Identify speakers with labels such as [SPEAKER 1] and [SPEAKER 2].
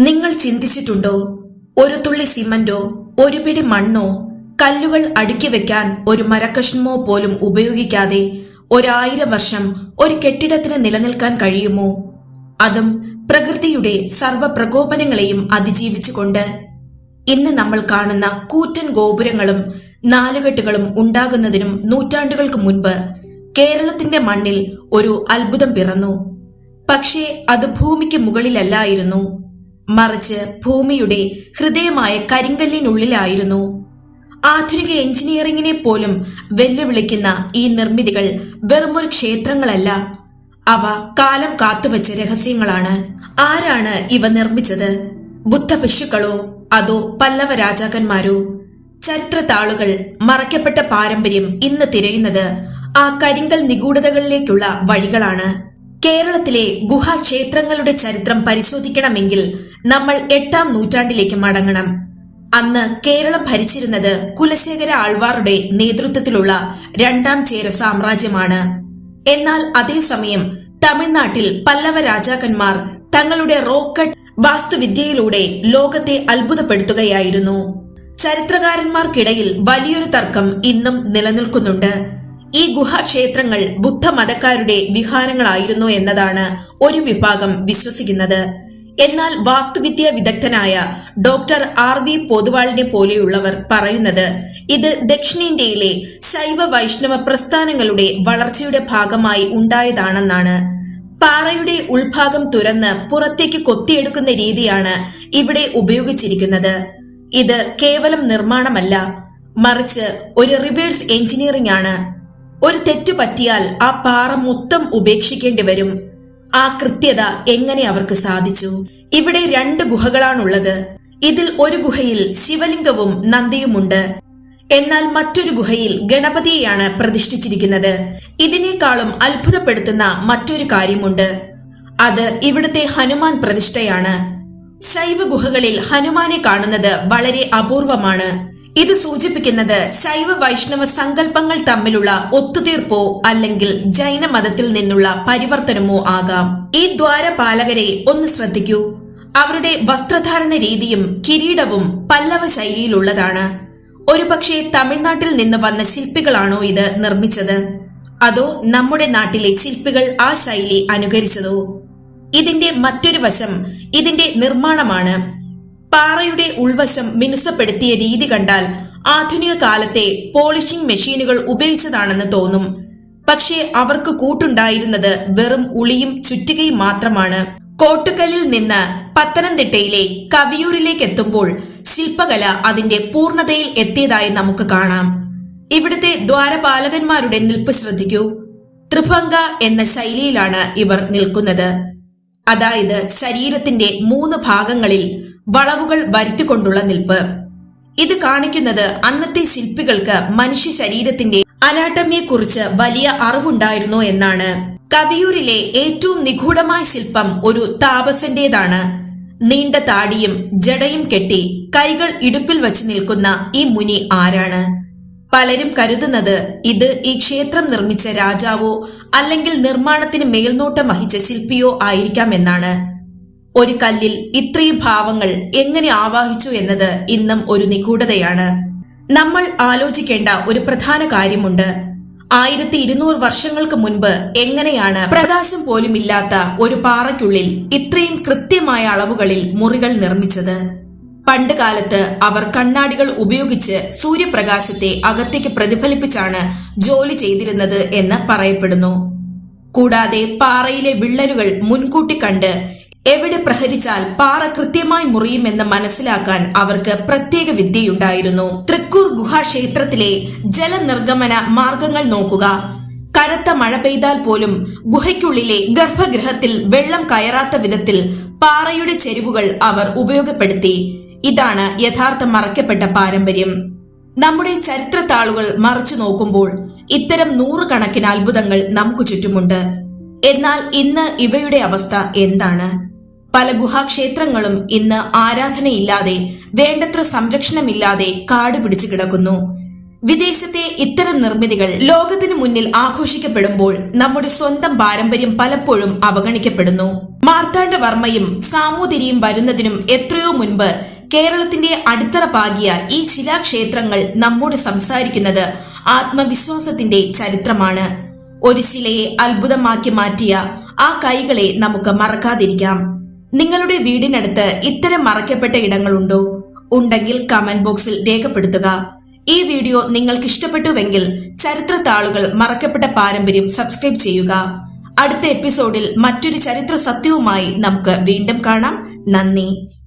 [SPEAKER 1] നിങ്ങൾ ചിന്തിച്ചിട്ടുണ്ടോ? ഒരു തുള്ളി സിമന്റോ ഒരു പിടി മണ്ണോ കല്ലുകൾ അടുക്കി വെക്കാൻ ഒരു മരക്കഷ്ണമോ പോലും ഉപയോഗിക്കാതെ ഒരായിരം വർഷം ഒരു കെട്ടിടത്തിന് നിലനിൽക്കാൻ കഴിയുമോ? അതും പ്രകൃതിയുടെ സർവ പ്രകോപനങ്ങളെയും അതിജീവിച്ചുകൊണ്ട്. ഇന്ന് നമ്മൾ കാണുന്ന കൂറ്റൻ ഗോപുരങ്ങളും നാലുകെട്ടുകളും ഉണ്ടാകുന്നതിനും നൂറ്റാണ്ടുകൾക്ക് മുൻപ് കേരളത്തിന്റെ മണ്ണിൽ ഒരു അത്ഭുതം പിറന്നു. പക്ഷേ അത് ഭൂമിക്ക് മുകളിലല്ലായിരുന്നു. മറിച്ച് ഭൂമിയുടെ ഹൃദയമായ കരിങ്കല്ലിനുള്ളിലായിരുന്നു. ആധുനിക എഞ്ചിനീയറിംഗിനെ പോലും വെല്ലുവിളിക്കുന്ന ഈ നിർമ്മിതികൾ വെറുമൊരു ക്ഷേത്രങ്ങളല്ല. അവ കാലം കാത്തുവച്ച രഹസ്യങ്ങളാണ്. ആരാണ് ഇവ നിർമ്മിച്ചത്? ബുദ്ധഭിക്ഷുക്കളോ അതോ പല്ലവ രാജാക്കന്മാരോ ചരിത്ര താളുകൾ മറയ്ക്കപ്പെട്ട പാരമ്പര്യം ഇന്ന് തിരയുന്നത് ആ കരിങ്കൽ നിഗൂഢതകളിലേക്കുള്ള വഴികളാണ്. കേരളത്തിലെ ഗുഹാക്ഷേത്രങ്ങളുടെ ചരിത്രം പരിശോധിക്കണമെങ്കിൽ നമ്മൾ എട്ടാം നൂറ്റാണ്ടിലേക്ക് മടങ്ങണം. അന്ന് കേരളം ഭരിച്ചിരുന്നത് കുലശേഖര ആൾവാറുടെ നേതൃത്വത്തിലുള്ള രണ്ടാം ചേര സാമ്രാജ്യമാണ്. എന്നാൽ അതേസമയം തമിഴ്നാട്ടിൽ പല്ലവ രാജാക്കന്മാർ തങ്ങളുടെ റോക്കറ്റ് വാസ്തുവിദ്യയിലൂടെ ലോകത്തെ അത്ഭുതപ്പെടുത്തുകയായിരുന്നു. ചരിത്രകാരന്മാർക്കിടയിൽ വലിയൊരു തർക്കം ഇന്നും നിലനിൽക്കുന്നുണ്ട്. ഈ ഗുഹാക്ഷേത്രങ്ങൾ ബുദ്ധമതക്കാരുടെ വിഹാരങ്ങളായിരുന്നു എന്നതാണ് ഒരു വിഭാഗം വിശ്വസിക്കുന്നത്. എന്നാൽ വാസ്തുവിദ്യ വിദഗ്ധനായ ഡോക്ടർ ആർ വി പൊതുവാളിനെ പോലെയുള്ളവർ പറയുന്നത് ഇത് ദക്ഷിണേന്ത്യയിലെ ശൈവ വൈഷ്ണവ പ്രസ്ഥാനങ്ങളുടെ വളർച്ചയുടെ ഭാഗമായി ഉണ്ടായതാണെന്നാണ്. പാറയുടെ ഉൾഭാഗം തുരന്ന് പുറത്തേക്ക് കൊത്തിയെടുക്കുന്ന രീതിയാണ് ഇവിടെ ഉപയോഗിച്ചിരിക്കുന്നത്. ഇത് കേവലം നിർമ്മാണമല്ല മറിച്ച് ഒരു റിവേഴ്സ് എഞ്ചിനീയറിംഗ് ആണ്. ഒരു തെറ്റു പറ്റിയാൽ ആ പാറ മൊത്തം ഉപേക്ഷിക്കേണ്ടി വരും. ആ കൃത്യത എങ്ങനെ അവർക്ക് സാധിച്ചു? ഇവിടെ രണ്ട് ഗുഹകളാണുള്ളത്. ഇതിൽ ഒരു ഗുഹയിൽ ശിവലിംഗവും നന്ദിയുമുണ്ട്. എന്നാൽ മറ്റൊരു ഗുഹയിൽ ഗണപതിയെയാണ് പ്രതിഷ്ഠിച്ചിരിക്കുന്നത്. ഇതിനേക്കാളും അത്ഭുതപ്പെടുത്തുന്ന മറ്റൊരു കാര്യമുണ്ട്. അത് ഇവിടുത്തെ ഹനുമാൻ പ്രതിഷ്ഠയാണ്. ശൈവ ഗുഹകളിൽ ഹനുമാനെ കാണുന്നത് വളരെ അപൂർവമാണ്. ഇത് സൂചിപ്പിക്കുന്നത് ശൈവ വൈഷ്ണവ സങ്കല്പങ്ങൾ തമ്മിലുള്ള ഒത്തുതീർപ്പോ അല്ലെങ്കിൽ ജൈന മതത്തിൽ നിന്നുള്ള പരിവർത്തനമോ ആകാം. ഈ ദ്വാരപാലകരെ ഒന്ന് ശ്രദ്ധിക്കൂ. അവരുടെ വസ്ത്രധാരണ രീതിയും കിരീടവും പല്ലവ ശൈലിയിലുള്ളതാണ്. ഒരുപക്ഷെ തമിഴ്നാട്ടിൽ നിന്ന് വന്ന ശില്പികളാണോ ഇത് നിർമ്മിച്ചത്? അതോ നമ്മുടെ നാട്ടിലെ ശില്പികൾ ആ ശൈലി അനുകരിച്ചതോ? ഇതിന്റെ മറ്റൊരു വശം ഇതിന്റെ നിർമ്മാണമാണ്. പാറയുടെ ഉൾവശം മിനുസപ്പെടുത്തിയ രീതി കണ്ടാൽ ആധുനിക കാലത്തെ പോളിഷിംഗ് മെഷീനുകൾ ഉപയോഗിച്ചതാണെന്ന് തോന്നും. പക്ഷേ അവർക്ക് കൂട്ടുണ്ടായിരുന്നത് വെറും ഉളിയും ചുറ്റികയും മാത്രമാണ്. കോട്ടുകല്ലിൽ നിന്ന് പത്തനംതിട്ടയിലെ കവിയൂരിലേക്ക് എത്തുമ്പോൾ ശില്പകല അതിന്റെ പൂർണതയിൽ എത്തിയതായി നമുക്ക് കാണാം. ഇവിടുത്തെ ദ്വാരപാലകന്മാരുടെ നിൽപ്പ് ശ്രദ്ധിക്കൂ. ത്രിഭംഗ എന്ന ശൈലിയിലാണ് ഇവർ നിൽക്കുന്നത്. അതായത് ശരീരത്തിന്റെ മൂന്ന് ഭാഗങ്ങളിൽ വളവുകൾ വരുത്തിക്കൊണ്ടുള്ള നിൽപ്പ്. ഇത് കാണിക്കുന്നത് അന്നത്തെ ശില്പികൾക്ക് മനുഷ്യ ശരീരത്തിന്റെ അനാട്ടമിയെക്കുറിച്ച് വലിയ അറിവുണ്ടായിരുന്നു എന്നാണ്. കവിയൂരിലെ ഏറ്റവും നിഗൂഢമായ ശില്പം ഒരു താപസന്റേതാണ്. നീണ്ട താടിയും ജടയും കെട്ടി കൈകൾ ഇടുപ്പിൽ വച്ച് നിൽക്കുന്ന ഈ മുനി ആരാണ്? പലരും കരുതുന്നത് ഇത് ഈ ക്ഷേത്രം നിർമ്മിച്ച രാജാവോ അല്ലെങ്കിൽ നിർമ്മാണത്തിന് മേൽനോട്ടം വഹിച്ച ശില്പിയോ ആയിരിക്കാമെന്നാണ് ഒരു കല്ലിൽ ഇത്രയും ഭാവങ്ങൾ എങ്ങനെ ആവാഹിച്ചു എന്നത് ഇന്നും ഒരു നിഗൂഢതയാണ്. നമ്മൾ ആലോചിക്കേണ്ട ഒരു പ്രധാന കാര്യമുണ്ട്. ആയിരത്തി ഇരുന്നൂറ് വർഷങ്ങൾക്ക് മുൻപ് എങ്ങനെയാണ് പ്രകാശം പോലും ഇല്ലാത്ത ഒരു പാറയ്ക്കുള്ളിൽ ഇത്രയും കൃത്യമായ അളവുകളിൽ മുറികൾ നിർമ്മിച്ചത്? പണ്ട് കാലത്ത് അവർ കണ്ണാടികൾ ഉപയോഗിച്ച് സൂര്യപ്രകാശത്തെ അകത്തേക്ക് പ്രതിഫലിപ്പിച്ചാണ് ജോലി ചെയ്തിരുന്നത് എന്ന് പറയപ്പെടുന്നു. കൂടാതെ പാറയിലെ വിള്ളലുകൾ മുൻകൂട്ടി കണ്ട് എവിടെ പ്രഹരിച്ചാൽ പാറ കൃത്യമായി മുറിയുമെന്ന് മനസ്സിലാക്കാൻ അവർക്ക് പ്രത്യേക വിദ്യയുണ്ടായിരുന്നു. തൃക്കൂർ ഗുഹാക്ഷേത്രത്തിലെ ജലനിർഗമന മാർഗങ്ങൾ നോക്കുക. കനത്ത മഴ പെയ്താൽ പോലും ഗുഹയ്ക്കുള്ളിലെ ഗർഭഗൃഹത്തിൽ വെള്ളം കയറാത്ത വിധത്തിൽ പാറയുടെ ചെരിവുകൾ അവർ ഉപയോഗപ്പെടുത്തി. ഇതാണ് യഥാർത്ഥ മറക്കപ്പെട്ട പാരമ്പര്യം. നമ്മുടെ ചരിത്ര താളുകൾ മറച്ചു നോക്കുമ്പോൾ ഇത്തരം നൂറുകണക്കിന് അത്ഭുതങ്ങൾ നമുക്ക് ചുറ്റുമുണ്ട്. എന്നാൽ ഇന്ന് ഇവയുടെ അവസ്ഥ എന്താണ്? പല ഗുഹാക്ഷേത്രങ്ങളും ഇന്ന് ആരാധനയില്ലാതെ വേണ്ടത്ര സംരക്ഷണമില്ലാതെ കാട് പിടിച്ചു കിടക്കുന്നു. വിദേശത്തെ ഇത്തരം നിർമ്മിതികൾ ലോകത്തിനു മുന്നിൽ ആഘോഷിക്കപ്പെടുമ്പോൾ നമ്മുടെ സ്വന്തം പാരമ്പര്യം പലപ്പോഴും അവഗണിക്കപ്പെടുന്നു. മാർത്താണ്ഡവർമ്മയും സാമൂതിരിയും വരുന്നതിനും എത്രയോ മുൻപ് കേരളത്തിന്റെ അടിത്തറ പാകിയ ഈ ശിലാക്ഷേത്രങ്ങൾ നമ്മോട് സംസാരിക്കുന്നത് ആത്മവിശ്വാസത്തിന്റെ ചരിത്രമാണ്. ഒരു ശിലയെ അത്ഭുതമാക്കി മാറ്റിയ ആ കൈകളെ നമുക്ക് മറക്കാതിരിക്കാം. നിങ്ങളുടെ വീടിനടുത്ത് ഇത്തരം മറയ്ക്കപ്പെട്ട ഇടങ്ങളുണ്ടോ? ഉണ്ടെങ്കിൽ കമന്റ് ബോക്സിൽ രേഖപ്പെടുത്തുക. ഈ വീഡിയോ നിങ്ങൾക്ക് ഇഷ്ടപ്പെട്ടുവെങ്കിൽ ചരിത്ര താളുകൾ മറക്കപ്പെട്ട പാരമ്പര്യം സബ്സ്ക്രൈബ് ചെയ്യുക. അടുത്ത എപ്പിസോഡിൽ മറ്റൊരു ചരിത്ര സത്യവുമായി നമുക്ക് വീണ്ടും കാണാം. നന്ദി.